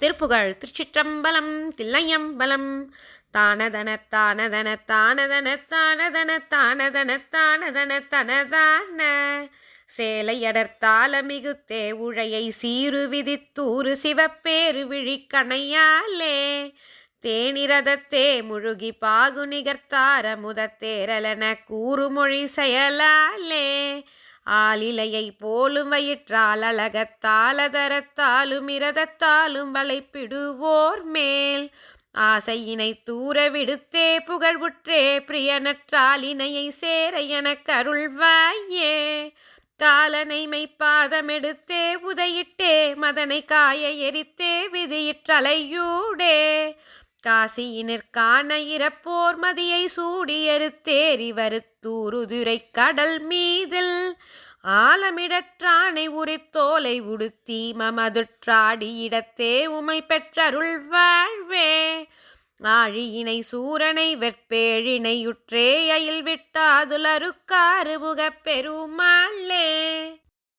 திருப்புகழ் திருச்சிற்றம்பலம் தில்லையம்பலம். தானதன தானதன தானதன தானதன தானதன தானதன தனதான. சேலையடர்த்தால மிகுத்தே உழையை சீரு விதித்தூறு சிவப்பேரு விழிக்கணையாலே. தேனிரதத்தே முழுகி பாகு நிகர்த்தார முதத்தேரலன கூறுமொழி செயலாலே. ஆலிலையை போலும் வயிற்றால் அழகத்தாலதரத்தாலும் இரதத்தாலும் வளைப்பிடுவோர் மேல். ஆசையினை தூர விடுத்தே புகழ்வுற்றே பிரியனற்றாலினையை சேர எனக் அருள்வாயே காலனை மெய்ப்பாதமெடுத்தே உதையிட்டே மதனை காய எரித்தே விதியிற்றலையூடே. காசியினிற்கான இறப்போர் மதியை சூடியறுத்தேறி வருத்தூருதுரை கடல் மீதில் ஆலமிடற்றானை உரித்தோலை உடுத்தி மமதுற்றாடி இடத்தே உமை பெற்றருள் வாழ்வே. ஆழியினை சூரனை வெற்பேழினையுற்றே அயில் விட்டாதுலருக்காறு முகப்பெருமாளே.